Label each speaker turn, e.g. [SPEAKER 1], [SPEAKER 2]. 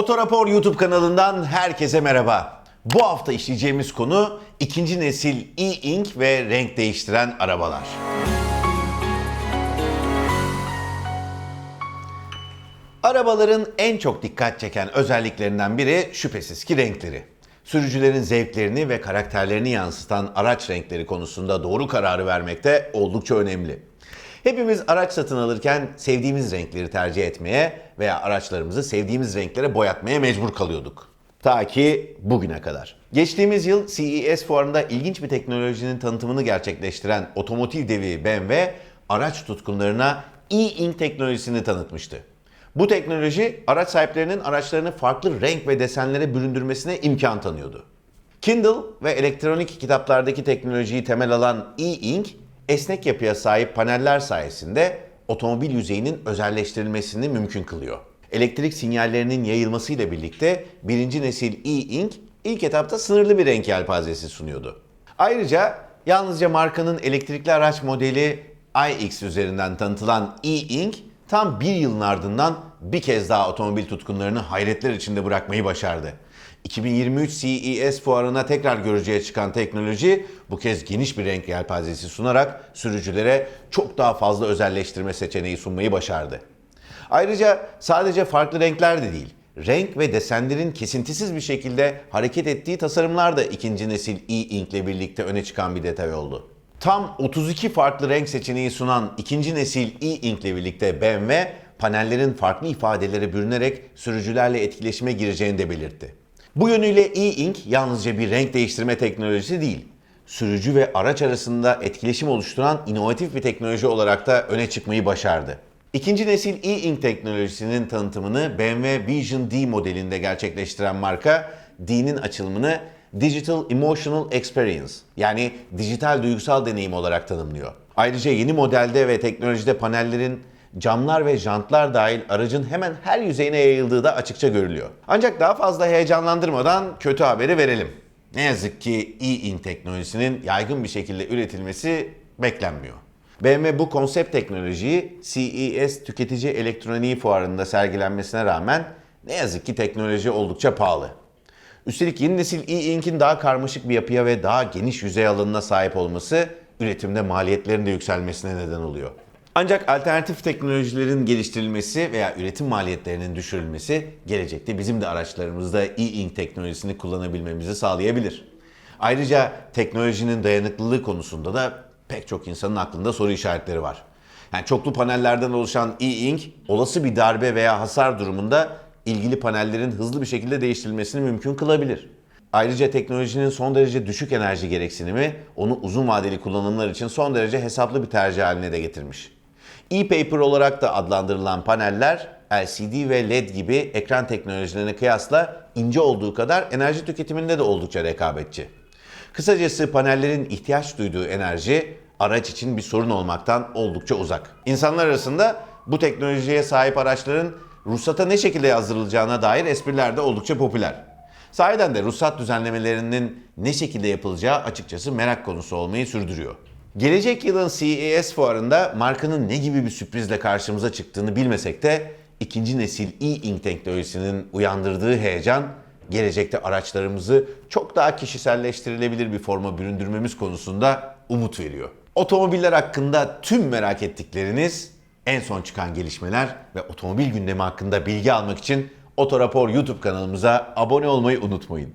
[SPEAKER 1] Otorapor YouTube kanalından herkese merhaba. Bu hafta işleyeceğimiz konu ikinci nesil e-ink ve renk değiştiren arabalar. Arabaların en çok dikkat çeken özelliklerinden biri şüphesiz ki renkleri. Sürücülerin zevklerini ve karakterlerini yansıtan araç renkleri konusunda doğru kararı vermekte oldukça önemli. Hepimiz araç satın alırken sevdiğimiz renkleri tercih etmeye veya araçlarımızı sevdiğimiz renklere boyatmaya mecbur kalıyorduk. Ta ki bugüne kadar. Geçtiğimiz yıl CES fuarında ilginç bir teknolojinin tanıtımını gerçekleştiren otomotiv devi BMW araç tutkunlarına e-ink teknolojisini tanıtmıştı. Bu teknoloji araç sahiplerinin araçlarını farklı renk ve desenlere büründürmesine imkan tanıyordu. Kindle ve elektronik kitaplardaki teknolojiyi temel alan e-ink, esnek yapıya sahip paneller sayesinde otomobil yüzeyinin özelleştirilmesini mümkün kılıyor. Elektrik sinyallerinin yayılmasıyla birlikte birinci nesil e-ink ilk etapta sınırlı bir renk yelpazesi sunuyordu. Ayrıca yalnızca markanın elektrikli araç modeli iX üzerinden tanıtılan e-ink tam bir yılın ardından bir kez daha otomobil tutkunlarını hayretler içinde bırakmayı başardı. 2023 CES fuarına tekrar görücüye çıkan teknoloji bu kez geniş bir renk yelpazesi sunarak sürücülere çok daha fazla özelleştirme seçeneği sunmayı başardı. Ayrıca sadece farklı renkler de değil, renk ve desenlerin kesintisiz bir şekilde hareket ettiği tasarımlar da ikinci nesil e-ink ile birlikte öne çıkan bir detay oldu. Tam 32 farklı renk seçeneği sunan ikinci nesil e-ink ile birlikte BMW, panellerin farklı ifadelere bürünerek sürücülerle etkileşime gireceğini de belirtti. Bu yönüyle e-ink yalnızca bir renk değiştirme teknolojisi değil, sürücü ve araç arasında etkileşim oluşturan inovatif bir teknoloji olarak da öne çıkmayı başardı. İkinci nesil e-ink teknolojisinin tanıtımını BMW Vision D modelinde gerçekleştiren marka, D'nin açılımını Digital Emotional Experience yani dijital duygusal deneyim olarak tanımlıyor. Ayrıca yeni modelde ve teknolojide panellerin camlar ve jantlar dahil aracın hemen her yüzeyine yayıldığı da açıkça görülüyor. Ancak daha fazla heyecanlandırmadan kötü haberi verelim. Ne yazık ki e-ink teknolojisinin yaygın bir şekilde üretilmesi beklenmiyor. BMW bu konsept teknolojiyi CES tüketici elektroniği fuarında sergilenmesine rağmen ne yazık ki teknoloji oldukça pahalı. Üstelik yeni nesil e-ink'in daha karmaşık bir yapıya ve daha geniş yüzey alanına sahip olması üretimde maliyetlerin de yükselmesine neden oluyor. Ancak alternatif teknolojilerin geliştirilmesi veya üretim maliyetlerinin düşürülmesi gelecekte bizim de araçlarımızda e-ink teknolojisini kullanabilmemizi sağlayabilir. Ayrıca teknolojinin dayanıklılığı konusunda da pek çok insanın aklında soru işaretleri var. Yani çoklu panellerden oluşan e-ink olası bir darbe veya hasar durumunda ilgili panellerin hızlı bir şekilde değiştirilmesini mümkün kılabilir. Ayrıca teknolojinin son derece düşük enerji gereksinimi onu uzun vadeli kullanımlar için son derece hesaplı bir tercih haline de getirmiş. E-paper olarak da adlandırılan paneller LCD ve LED gibi ekran teknolojilerine kıyasla ince olduğu kadar enerji tüketiminde de oldukça rekabetçi. Kısacası panellerin ihtiyaç duyduğu enerji araç için bir sorun olmaktan oldukça uzak. İnsanlar arasında bu teknolojiye sahip araçların ruhsata ne şekilde yazdırılacağına dair espriler de oldukça popüler. Sahiden de ruhsat düzenlemelerinin ne şekilde yapılacağı açıkçası merak konusu olmayı sürdürüyor. Gelecek yılın CES fuarında markanın ne gibi bir sürprizle karşımıza çıktığını bilmesek de ikinci nesil e-ink teknolojisinin uyandırdığı heyecan gelecekte araçlarımızı çok daha kişiselleştirilebilir bir forma büründürmemiz konusunda umut veriyor. Otomobiller hakkında tüm merak ettikleriniz, en son çıkan gelişmeler ve otomobil gündemi hakkında bilgi almak için Otorapor YouTube kanalımıza abone olmayı unutmayın.